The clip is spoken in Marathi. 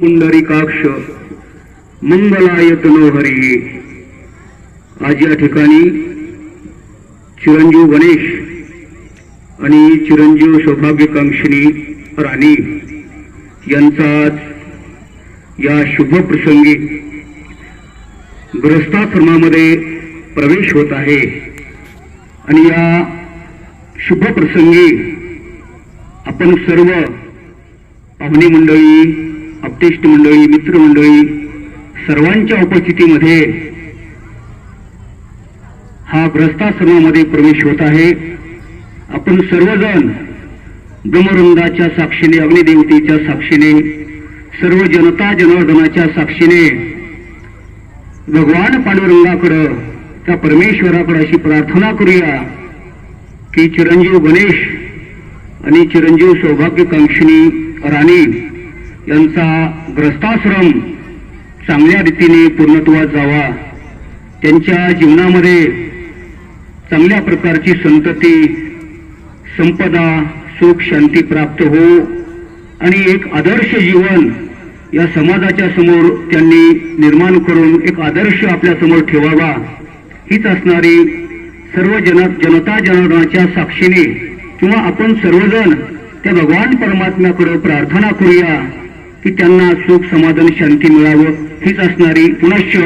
पुंडरीकाक्ष मंगलायतनो हरी आज या ठिकाणी चिरंजीव गणेश आणि चिरंजीव सौभाग्यकांक्षिणी राणी यांचा आज या शुभ प्रसंगी ग्रस्ताश्रमामध्ये प्रवेश होत आहे. आणि या शुभ प्रसंगी आपण सर्व पाहुणी मंडळी अपतेष्ट मंडळी मित्रमंडळी सर्वांच्या उपस्थितीमध्ये हा ग्रस्ताश्रमामध्ये प्रवेश होत आहे. आपण सर्वजण ब्रह्मवृंदाच्या साक्षीने अग्निदेवतेच्या साक्षीने सर्व जनता जनार्दनाच्या साक्षीने भगवान पांडुरंगाकडं त्या परमेश्वराकडं अशी प्रार्थना करूया की चिरंजीव गणेश आणि चिरंजीव सौभाग्यकांक्षिणी राणी यांचा ग्रस्ताश्रम चांगल्या रीतीने पूर्णत्वात जावा. त्यांच्या जीवनामध्ये चांगल्या प्रकारची संतती संपदा सुख शांती प्राप्त हो आणि एक आदर्श जीवन या समाजाच्या समोर त्यांनी निर्माण करून एक आदर्श आपल्यासमोर ठेवावा. हीच असणारी सर्व जन जनता जनार्दनाच्या साक्षीने किंवा आपण सर्वजण त्या भगवान परमात्म्याकडे प्रार्थना करूया. की त्यांना सुख समाधान शांती मिळावं हीच असणारी पुनश्च